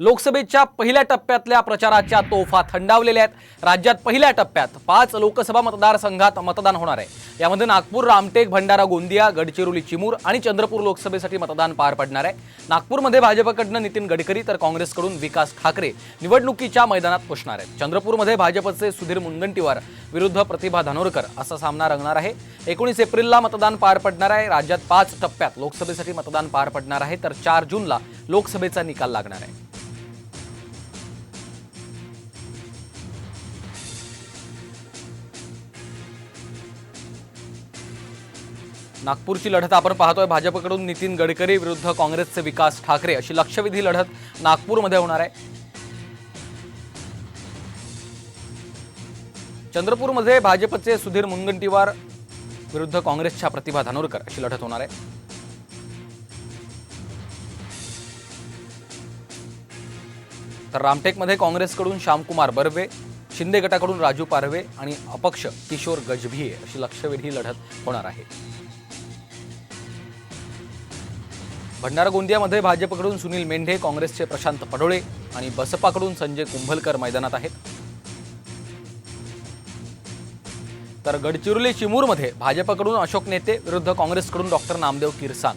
लोकसभेच्या पहिल्या टप्प्यातल्या प्रचाराच्या तोफा थंडावलेल्या आहेत. राज्यात पहिल्या टप्प्यात पाच लोकसभा मतदारसंघात मतदान होणार आहे. यामध्ये नागपूर रामटेक भंडारा गोंदिया गडचिरोली चिमूर आणि चंद्रपूर लोकसभेसाठी मतदान पार पडणार आहे. नागपूरमध्ये भाजपकडनं नितीन गडकरी तर काँग्रेसकडून विकास ठाकरे निवडणुकीच्या मैदानात पोचणार आहेत. चंद्रपूरमध्ये भाजपचे सुधीर मुनगंटीवार विरुद्ध प्रतिभा धानोरकर असा सामना रंगणार आहे. एकोणीस एप्रिलला मतदान पार पडणार आहे. राज्यात पाच टप्प्यात लोकसभेसाठी मतदान पार पडणार आहे. तर चार जूनला लोकसभेचा निकाल लागणार आहे. नागपूरची लढत आपण पाहतोय. भाजपकडून नितीन गडकरी विरुद्ध काँग्रेसचे विकास ठाकरे अशी लक्षवेधी लढत नागपूरमध्ये होणार आहे. चंद्रपूरमध्ये भाजपचे सुधीर मुनगंटीवार विरुद्ध काँग्रेसच्या प्रतिभा धानोरकर अशी लढत होणार आहे. तर रामटेकमध्ये काँग्रेसकडून श्यामकुमार बर्वे शिंदे गटाकडून राजू पारवे आणि अपक्ष किशोर गजभिये अशी लक्षवेधी लढत होणार आहे. भंडारा गोंदियामध्ये भाजपकडून सुनील मेंढे काँग्रेसचे प्रशांत पडोळे आणि बसपाकडून संजय कुंभलकर मैदानात आहेत. तर गडचिरोली चिमूरमध्ये भाजपकडून अशोक नेते विरुद्ध काँग्रेसकडून डॉक्टर नामदेव किरसान